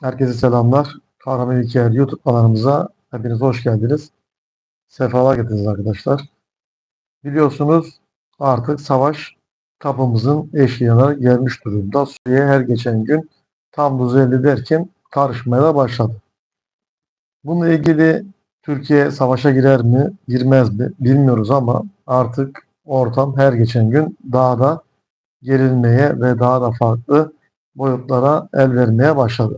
Herkese selamlar. Kahraman Hikaye YouTube kanalımıza hepiniz hoş geldiniz. Sefalar getirdiniz arkadaşlar. Biliyorsunuz artık savaş kapımızın eşiğine gelmiş durumda. Suriye her geçen gün tam düzeldi derken karışmaya da başladı. Bununla ilgili Türkiye savaşa girer mi, girmez mi bilmiyoruz ama artık ortam her geçen gün daha da gerilmeye ve daha da farklı boyutlara el vermeye başladı.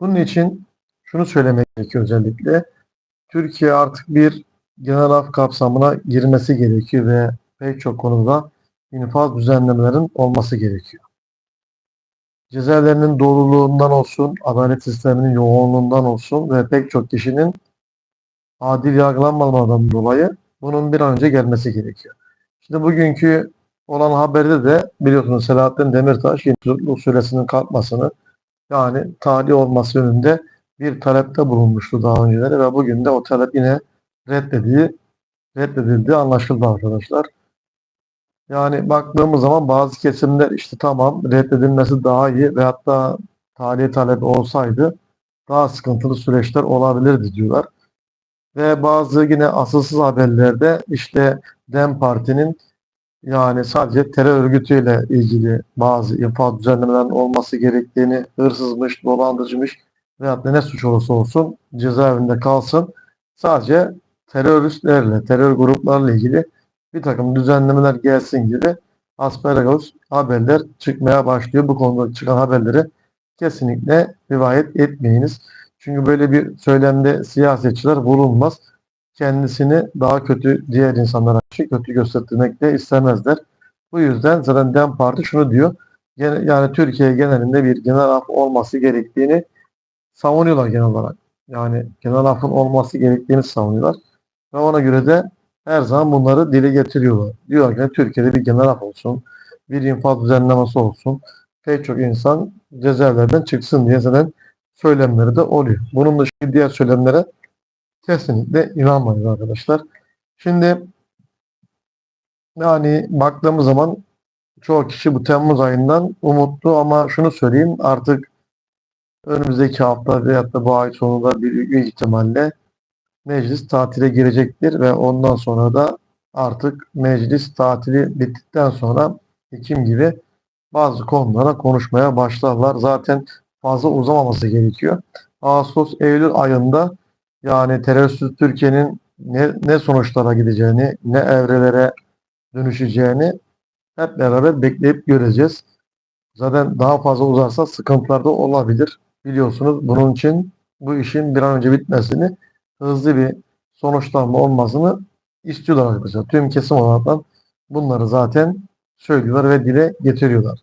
Bunun için şunu söylemek gerekiyor özellikle. Türkiye artık bir genel af kapsamına girmesi gerekiyor ve pek çok konuda infaz düzenlemelerin olması gerekiyor. Cezaevlerinin doluluğundan olsun, adalet sisteminin yoğunluğundan olsun ve pek çok kişinin adil yargılanmadan dolayı bunun bir an önce gelmesi gerekiyor. Şimdi bugünkü olan haberde de biliyorsunuz Selahattin Demirtaş tutukluluk süresinin kalkmasını yani tahliye olması yönünde bir talepte bulunmuştu daha önceleri ve bugün de o talep yine reddedildi, reddedildi anlaşıldı arkadaşlar. Yani baktığımız zaman bazı kesimler işte tamam reddedilmesi daha iyi ve hatta tahliye talebi olsaydı daha sıkıntılı süreçler olabilirdi diyorlar. Ve bazı yine asılsız haberlerde işte DEM Parti'nin yani sadece terör örgütüyle ilgili bazı infaz düzenlemelerin olması gerektiğini, hırsızmış, dolandırıcıymış veyahut da ne suç olursa olsun cezaevinde kalsın. Sadece teröristlerle, terör gruplarla ilgili bir takım düzenlemeler gelsin gibi asparagus haberler çıkmaya başlıyor. Bu konuda çıkan haberleri kesinlikle rivayet etmeyiniz. Çünkü böyle bir söylemde siyasetçiler bulunmaz kendisini daha kötü diğer insanlara karşı kötü göstermek de istemezler. Bu yüzden zaten DEM Parti şunu diyor. Yani Türkiye genelinde bir genel af olması gerektiğini savunuyorlar genel olarak. Yani genel afın olması gerektiğini savunuyorlar. Ve ona göre de her zaman bunları dile getiriyorlar. Diyorlar ki Türkiye'de bir genel af olsun, bir infaz düzenlemesi olsun. Pek çok insan cezaevlerden çıksın diye zaten söylemleri de oluyor. Bunun dışında diğer söylemlere kesinlikle inanmayın arkadaşlar. Şimdi yani baktığımız zaman çoğu kişi bu Temmuz ayından umutlu ama şunu söyleyeyim artık önümüzdeki hafta veyahut da bu ay sonunda bir ihtimalle meclis tatile girecektir ve ondan sonra da artık meclis tatili bittikten sonra Ekim gibi bazı konulara konuşmaya başlarlar. Zaten fazla uzamaması gerekiyor. Ağustos, Eylül ayında yani terörsüz Türkiye'nin ne, ne sonuçlara gideceğini, ne evrelere dönüşeceğini hep beraber bekleyip göreceğiz. Zaten daha fazla uzarsa sıkıntılar da olabilir. Biliyorsunuz bunun için bu işin bir an önce bitmesini, hızlı bir sonuçlanma olmasını istiyorlar arkadaşlar. Tüm kesim olarak bunları zaten söylüyorlar ve dile getiriyorlar.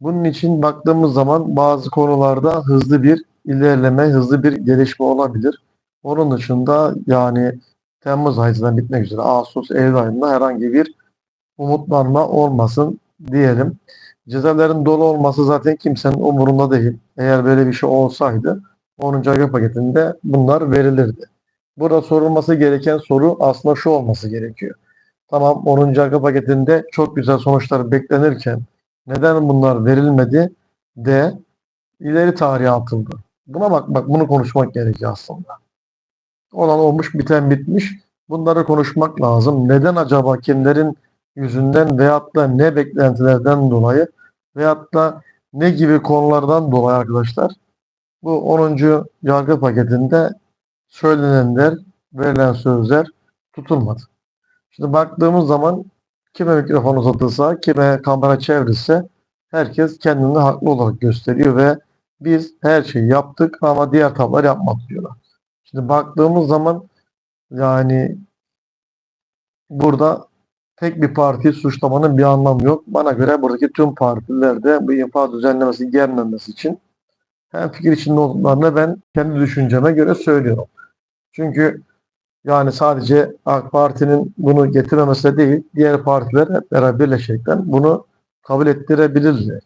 Bunun için baktığımız zaman bazı konularda hızlı bir ilerleme, hızlı bir gelişme olabilir. Onun dışında yani Temmuz ayından bitmek üzere Ağustos, Eylül ayında herhangi bir umutlanma olmasın diyelim. Cezaların dolu olması zaten kimsenin umurunda değil. Eğer böyle bir şey olsaydı 10. ayga paketinde bunlar verilirdi. Burada sorulması gereken soru aslında şu olması gerekiyor. Tamam 10. ayga paketinde çok güzel sonuçlar beklenirken neden bunlar verilmedi de ileri tarihe atıldı. Buna bak, bak bunu konuşmak gerekiyor aslında. Olan olmuş, biten bitmiş. Bunları konuşmak lazım. Neden acaba kimlerin yüzünden veyahut da ne beklentilerden dolayı veyahut da ne gibi konulardan dolayı arkadaşlar bu 10. yargı paketinde söylenenler, verilen sözler tutulmadı. Şimdi baktığımız zaman kime mikrofon uzatılsa, kime kamera çevrilse herkes kendini haklı olarak gösteriyor ve biz her şeyi yaptık ama diğer taraflar yapmadı diyorlar. Şimdi baktığımız zaman yani burada tek bir partiyi suçlamanın bir anlamı yok. Bana göre buradaki tüm partilerde bu infaz düzenlemesi gelmemesi için hem fikir içinde olduklarını ben kendi düşünceme göre söylüyorum. Çünkü yani sadece AK Parti'nin bunu getiremesi de değil, diğer partiler hep beraber birleşerekten bunu kabul ettirebilirler.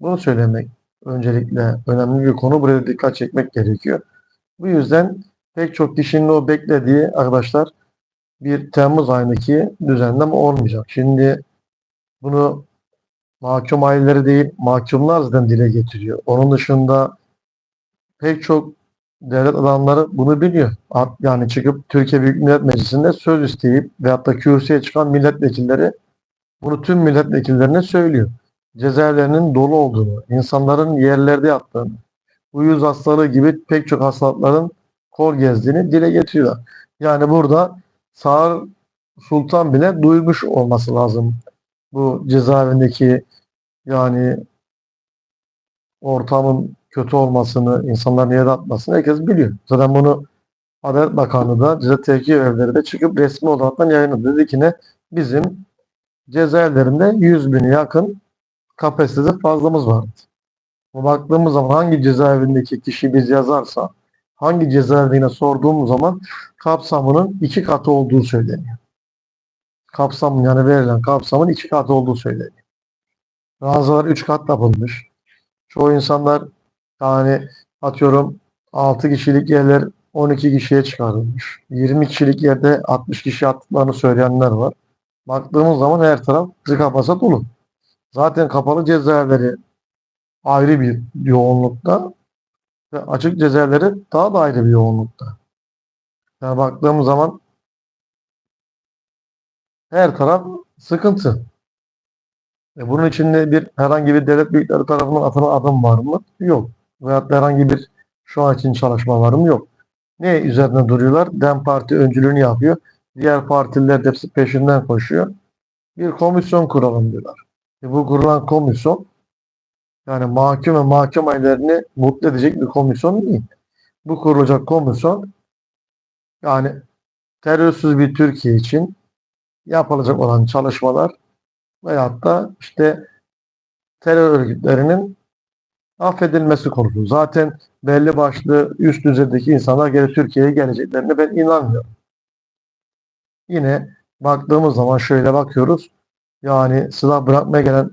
Bunu söylemek öncelikle önemli bir konu. Buraya dikkat çekmek gerekiyor. Bu yüzden pek çok kişinin o beklediği arkadaşlar bir Temmuz ayındaki düzenleme olmayacak. Şimdi bunu mahkum aileleri değil, mahkumlar zaten dile getiriyor. Onun dışında pek çok devlet adamları bunu biliyor. Yani çıkıp Türkiye Büyük Millet Meclisi'nde söz isteyip veyahut da kürsüye çıkan milletvekilleri bunu tüm milletvekillerine söylüyor. Cezaevlerinin dolu olduğunu, insanların yerlerde yattığını, uyuz hastalığı gibi pek çok hastalıkların kor gezdiğini dile getiriyorlar. Yani burada Sağır Sultan bile duymuş olması lazım. Bu cezaevindeki yani ortamın kötü olmasını, insanların yere atmasını herkes biliyor. Zaten bunu Adalet Bakanlığı da ceza tehkik evleri de çıkıp resmi olaraktan yayınladı. Dedi ki ne? Bizim cezaevlerinde 100 bine yakın kapasitede fazlamız vardı. Baktığımız zaman hangi cezaevindeki kişi biz yazarsa, hangi cezaevine sorduğumuz zaman kapsamının iki katı olduğu söyleniyor. Kapsam yani verilen kapsamın iki katı olduğu söyleniyor. Bazıları üç kat yapılmış. Çoğu insanlar yani atıyorum 6 kişilik yerler 12 kişiye çıkarılmış. 20 kişilik yerde 60 kişi attıklarını söyleyenler var. Baktığımız zaman her taraf tıka basa dolu. Zaten kapalı cezaevleri ayrı bir yoğunlukta ve açık cezaevleri daha da ayrı bir yoğunlukta. Yani baktığımız zaman her taraf sıkıntı. E bunun içinde bir herhangi bir devlet büyükleri tarafından atılan adım var mı? Yok. Veyahut da herhangi bir şu an için çalışma var mı? Yok. Ne üzerine duruyorlar? DEM Parti öncülüğünü yapıyor. Diğer partiler de hepsi peşinden koşuyor. Bir komisyon kuralım diyorlar. E bu kurulan komisyon yani mahkum ve mahkum ailerini mutlu edecek bir komisyon değil. Bu kurulacak komisyon yani terörsüz bir Türkiye için yapılacak olan çalışmalar veyahut da işte terör örgütlerinin affedilmesi konusu. Zaten belli başlı üst düzeydeki insanlar geri Türkiye'ye geleceklerine ben inanmıyorum. Yine baktığımız zaman şöyle bakıyoruz. Yani silah bırakmaya gelen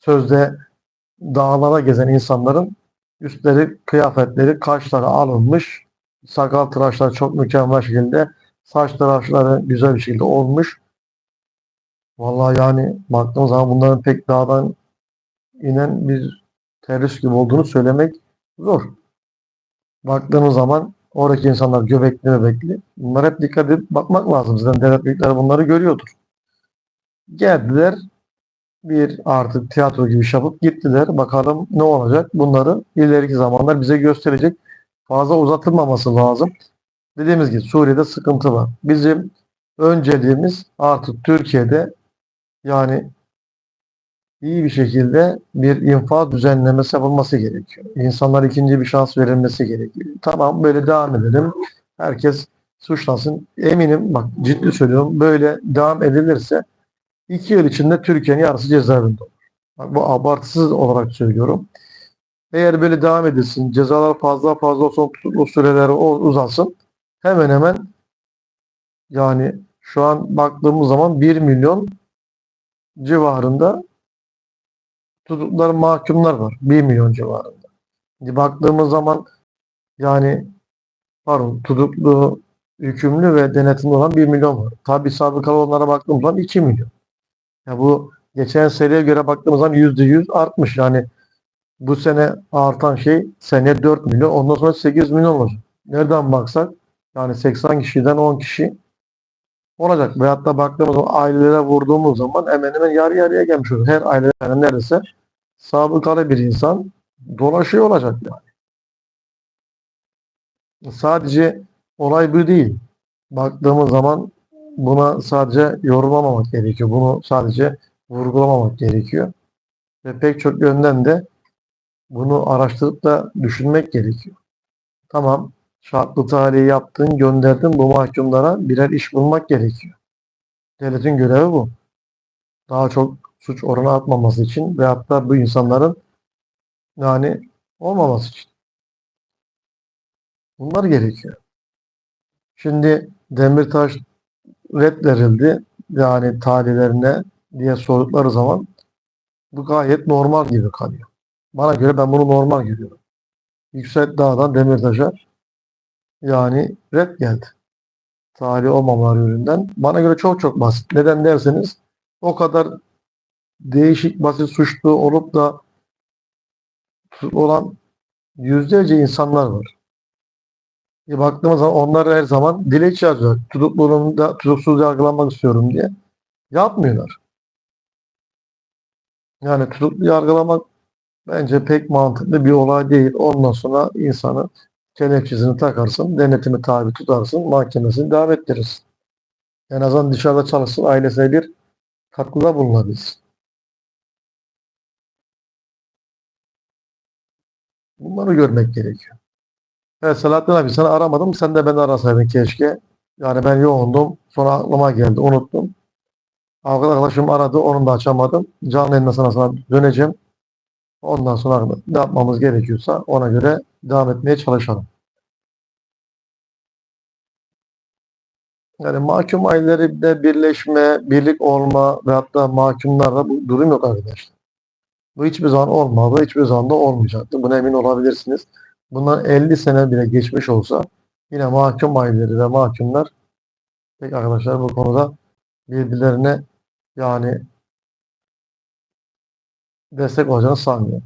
sözde dağlara gezen insanların üstleri, kıyafetleri, kaşları alınmış. Sakal tıraşları çok mükemmel şekilde, saç tıraşları güzel bir şekilde olmuş. Vallahi yani baktığımız zaman bunların pek dağdan inen bir terörist gibi olduğunu söylemek zor. Baktığımız zaman oradaki insanlar göbekli göbekli. Bunlar hep dikkat edip bakmak lazım. Zaten devlet büyükleri bunları görüyordur. Geldiler bir artık tiyatro gibi iş gittiler. Bakalım ne olacak? Bunları ileriki zamanlar bize gösterecek. Fazla uzatılmaması lazım. Dediğimiz gibi Suriye'de sıkıntı var. Bizim önceliğimiz artık Türkiye'de yani iyi bir şekilde bir infaz düzenlemesi yapılması gerekiyor. İnsanlar ikinci bir şans verilmesi gerekiyor. Tamam böyle devam edelim. Herkes suçlansın. Eminim bak ciddi söylüyorum böyle devam edilirse iki yıl içinde Türkiye'nin yarısı cezaevinde olur. Bak, bu abartısız olarak söylüyorum. Eğer böyle devam edilsin, cezalar fazla fazla olsun, o- uzasın. Hemen hemen yani şu an baktığımız zaman 1 milyon civarında tutuklular, mahkumlar var. 1 milyon civarında. Şimdi baktığımız zaman yani pardon tutuklu, hükümlü ve denetimli olan 1 milyon var. Tabi sabıkalı olanlara baktığımız zaman 2 milyon. Ya bu geçen seneye göre baktığımız zaman %100 artmış. Yani bu sene artan şey seneye 4 milyon ondan sonra 8 milyon olacak. Nereden baksak yani 80 kişiden 10 kişi olacak. Veyahut da baktığımız zaman ailelere vurduğumuz zaman hemen hemen yarı yarıya gelmiş olur. Her ailede yani neredeyse sabıkalı bir insan dolaşıyor olacak yani. Sadece olay bu değil. Baktığımız zaman buna sadece yorumlamamak gerekiyor. Bunu sadece vurgulamamak gerekiyor. Ve pek çok yönden de bunu araştırıp da düşünmek gerekiyor. Tamam, şartlı tarihi yaptın, gönderdin bu mahkumlara birer iş bulmak gerekiyor. Devletin görevi bu. Daha çok suç oranı artmaması için ve hatta bu insanların yani olmaması için. Bunlar gerekiyor. Şimdi Demirtaş red verildi yani tarihlerine diye sordukları zaman bu gayet normal gibi kalıyor. Bana göre ben bunu normal görüyorum. Yüksek Dağ'dan Demirtaş'a yani red geldi. Tarih olmamaları yönünden. Bana göre çok çok basit. Neden derseniz o kadar değişik basit suçlu olup da olan yüzlerce insanlar var. Baktığımız zaman onlar her zaman dilekçe yazıyor. Tutukluluğumda tutuksuz yargılanmak istiyorum diye. Yapmıyorlar. Yani tutuklu yargılamak bence pek mantıklı bir olay değil. Ondan sonra insanı kelepçesini takarsın, denetimi tabi tutarsın, mahkemesini devam ettirirsin. En azından dışarıda çalışsın, ailesine bir katkıda bulunabilsin. Bunları görmek gerekiyor. Evet Selahattin abi sana aramadım. Sen de beni arasaydın keşke. Yani ben yoğundum. Sonra aklıma geldi. Unuttum. Arkadaşım aradı. Onu da açamadım. Canlı yayında sana, sana döneceğim. Ondan sonra ne yapmamız gerekiyorsa ona göre devam etmeye çalışalım. Yani mahkum ailelerinde birleşme, birlik olma ve hatta mahkumlarla bu durum yok arkadaşlar. Bu hiçbir zaman olmadı, hiçbir zaman da olmayacaktı. Buna emin olabilirsiniz. Bundan 50 sene bile geçmiş olsa yine mahkum aileleri ve mahkumlar pek arkadaşlar bu konuda birbirlerine yani destek olacağını sanmıyorum.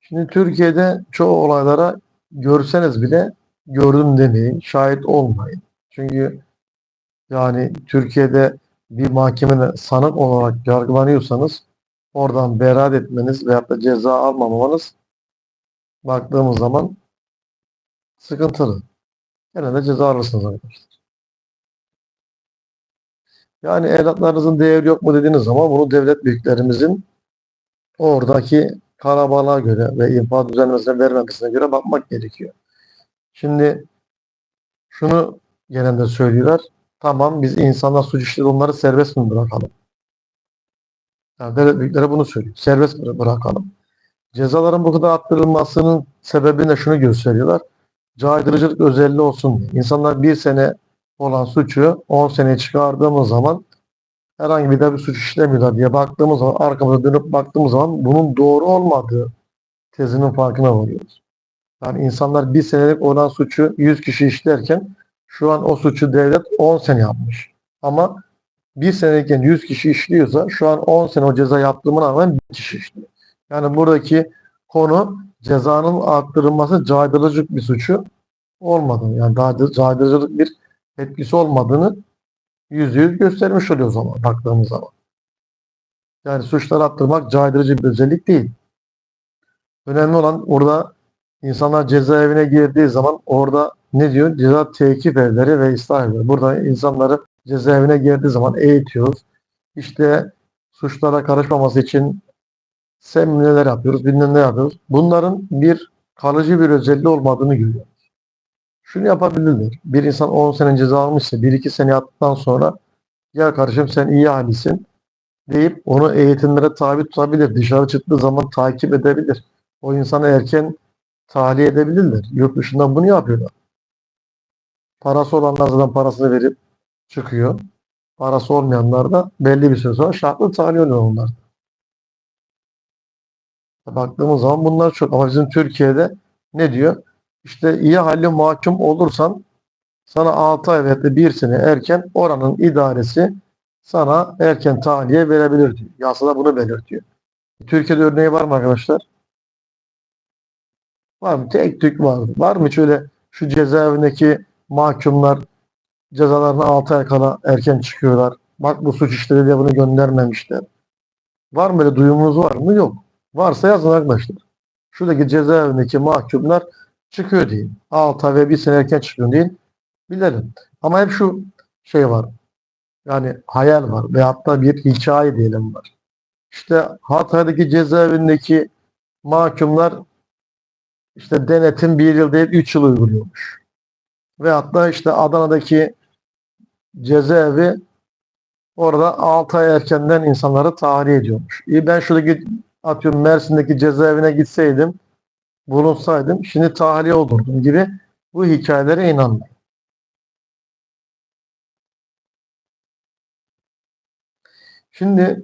Şimdi Türkiye'de çoğu olaylara görseniz bile gördüm demeyin, şahit olmayın. Çünkü yani Türkiye'de bir mahkemede sanık olarak yargılanıyorsanız oradan beraat etmeniz veyahut da ceza almamamanız baktığımız zaman sıkıntılı. Genelde ceza alırsınız arkadaşlar. Yani evlatlarınızın değeri yok mu dediğiniz zaman bunu devlet büyüklerimizin oradaki kalabalığa göre ve infaz düzenlemesine vermemesine göre bakmak gerekiyor. Şimdi şunu genelde söylüyorlar. Tamam biz insanlar suç işledi onları serbest mi bırakalım? Yani devlet büyükleri bunu söylüyor. Serbest bırakalım? Cezaların bu kadar arttırılmasının sebebini şunu gösteriyorlar. Caydırıcılık özelliği olsun. İnsanlar bir sene olan suçu 10 seneye çıkardığımız zaman herhangi bir de bir suç işlemiyorlar diye baktığımız zaman arkamıza dönüp baktığımız zaman bunun doğru olmadığı tezinin farkına varıyoruz. Yani insanlar bir senelik olan suçu 100 kişi işlerken şu an o suçu devlet 10 sene yapmış. Ama bir seneyken 100 kişi işliyorsa şu an 10 sene o ceza yaptığımına rağmen bir kişi işliyor. Yani buradaki konu cezanın arttırılması caydırıcılık bir suçu olmadığını yani daha caydırıcılık bir etkisi olmadığını yüzde yüz göstermiş oluyor o zaman baktığımız zaman. Yani suçları arttırmak caydırıcı bir özellik değil. Önemli olan orada insanlar cezaevine girdiği zaman orada ne diyor? Ceza tekif evleri ve ıslah evleri. Burada insanları cezaevine girdiği zaman eğitiyoruz. İşte suçlara karışmaması için seminerler yapıyoruz, bilmem ne yapıyoruz. Bunların bir kalıcı bir özelliği olmadığını görüyoruz. Şunu yapabilirler. Bir insan 10 sene ceza almışsa 1-2 sene yattıktan sonra gel kardeşim sen iyi halisin deyip onu eğitimlere tabi tutabilir. Dışarı çıktığı zaman takip edebilir. O insanı erken tahliye edebilirler. Yurt dışında bunu yapıyorlar. Parası olanlar zaten parasını verip çıkıyor. Parası olmayanlar da belli bir süre sonra şartlı tahliye oluyor onlar. Baktığımız zaman bunlar çok ama bizim Türkiye'de ne diyor? İşte iyi halli mahkum olursan sana 6 ay veya 1 sene erken oranın idaresi sana erken tahliye verebilir diyor. Yasada bunu belirtiyor. Türkiye'de örneği var mı arkadaşlar? Var mı? Tek tük var. Var mı şöyle şu cezaevindeki mahkumlar cezalarını 6 ay kala erken çıkıyorlar. Bak bu suç işleri diye bunu göndermemişler. Var mı böyle duyumunuz var mı? Yok. Varsa yazın arkadaşlar. Şuradaki cezaevindeki mahkumlar çıkıyor deyin. 6 ay ve bir sene erken çıkıyor deyin. Bilelim. Ama hep şu şey var. Yani hayal var ve hatta bir hikaye diyelim var. İşte Hatay'daki cezaevindeki mahkumlar işte denetim bir yıl değil üç yıl uyguluyormuş. Ve hatta işte Adana'daki cezaevi orada 6 ay erkenden insanları tahliye ediyormuş. İyi ben şuradaki atıyorum Mersin'deki cezaevine gitseydim bulunsaydım şimdi tahliye olurdum gibi bu hikayelere inanmıyorum. Şimdi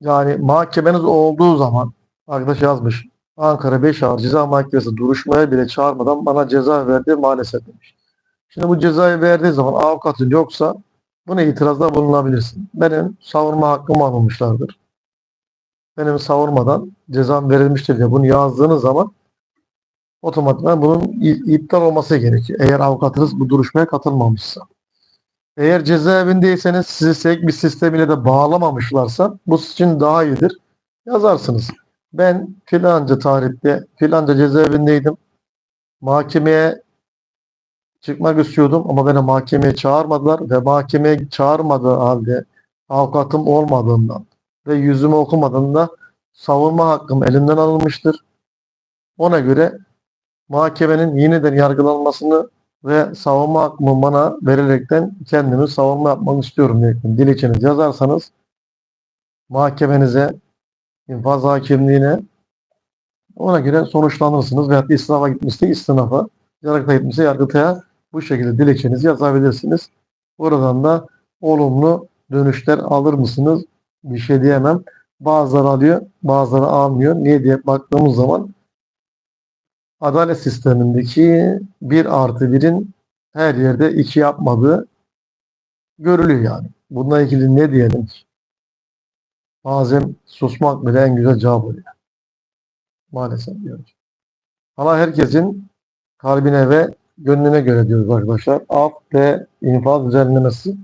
yani mahkemeniz olduğu zaman arkadaş yazmış Ankara 5 Ağır Ceza Mahkemesi duruşmaya bile çağırmadan bana ceza verdi maalesef demiş. Şimdi bu cezayı verdiği zaman avukatın yoksa buna itirazda bulunabilirsin. Benim savunma hakkım alınmışlardır. Benim savurmadan cezam verilmiştir diye bunu yazdığınız zaman otomatikman bunun iptal olması gerekiyor. Eğer avukatınız bu duruşmaya katılmamışsa. Eğer cezaevindeyseniz sizi sevk bir sistemiyle de bağlamamışlarsa bu için daha iyidir. Yazarsınız. Ben filanca tarihte filanca cezaevindeydim. Mahkemeye çıkmak istiyordum ama beni mahkemeye çağırmadılar ve mahkemeye çağırmadığı halde avukatım olmadığından ve yüzümü okumadığında savunma hakkım elimden alınmıştır. Ona göre mahkemenin yeniden yargılanmasını ve savunma hakkımı bana verilerekten kendimi savunma yapmak istiyorum diye dilekçeniz yazarsanız mahkemenize, infaz hakimliğine ona göre sonuçlanırsınız veyahut istinafa gitmişse istinafa, yargıtaya gitmişse yargıtaya bu şekilde dilekçenizi yazabilirsiniz. Buradan da olumlu dönüşler alır mısınız? Bir şey diyemem. Bazıları alıyor, bazıları almıyor. Niye diye baktığımız zaman adalet sistemindeki bir artı birin her yerde iki yapmadığı görülüyor yani. Bununla ilgili ne diyelim ki? Bazen susmak bile en güzel cevap oluyor. Maalesef diyorum. Ama herkesin kalbine ve gönlüne göre diyoruz arkadaşlar. Af ve infaz düzenlemesi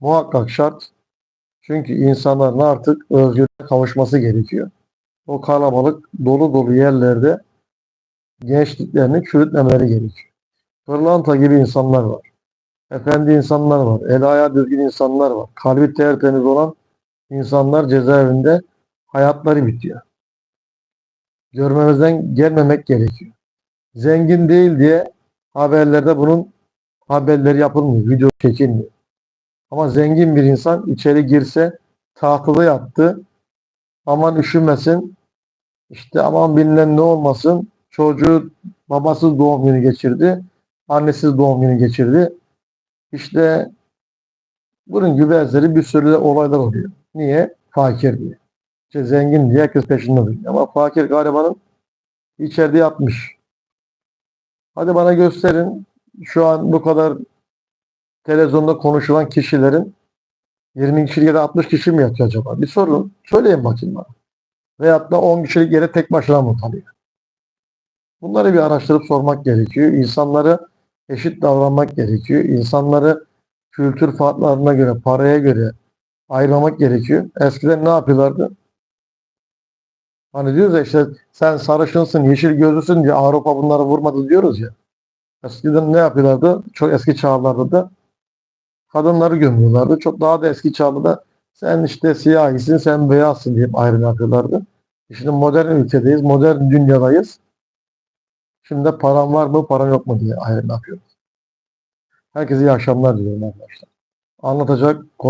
muhakkak şart. Çünkü insanların artık özgürlüğe kavuşması gerekiyor. O kalabalık dolu dolu yerlerde gençliklerini çürütmemeleri gerekiyor. Pırlanta gibi insanlar var. Efendi insanlar var. El ayağı düzgün insanlar var. Kalbi tertemiz olan insanlar cezaevinde hayatları bitiyor. Görmemizden gelmemek gerekiyor. Zengin değil diye haberlerde bunun haberleri yapılmıyor. Video çekilmiyor. Ama zengin bir insan içeri girse tahtıda yattı. Aman üşümesin. İşte aman bilinen ne olmasın. Çocuğu babasız doğum günü geçirdi. Annesiz doğum günü geçirdi. İşte bunun gibi benzeri bir sürü olaylar oluyor. Niye? Fakir diye. İşte zengin diye herkes peşinde duruyor. Ama fakir garibanın içeride yatmış. Hadi bana gösterin. Şu an bu kadar televizyonda konuşulan kişilerin 20 kişilik yere 60 kişi mi yatıyor acaba? Bir sorun. Söyleyin bakayım bana. Veyahut da 10 kişilik yere tek başına mı kalıyor? Bunları bir araştırıp sormak gerekiyor. İnsanları eşit davranmak gerekiyor. İnsanları kültür farklarına göre, paraya göre ayırmamak gerekiyor. Eskiden ne yapıyorlardı? Hani diyoruz ya işte sen sarışınsın, yeşil gözlüsün diye Avrupa bunları vurmadı diyoruz ya. Eskiden ne yapıyorlardı? Çok eski çağlarda da kadınları gömüyorlardı. Çok daha da eski çağda da sen işte siyahisin, sen beyazsın diye ayrım yapıyorlardı. E Şimdi modern ülkedeyiz, modern dünyadayız. Şimdi de param var mı, param yok mu diye ayrım yapıyoruz. Herkese iyi akşamlar diliyorum arkadaşlar. Anlatacak konu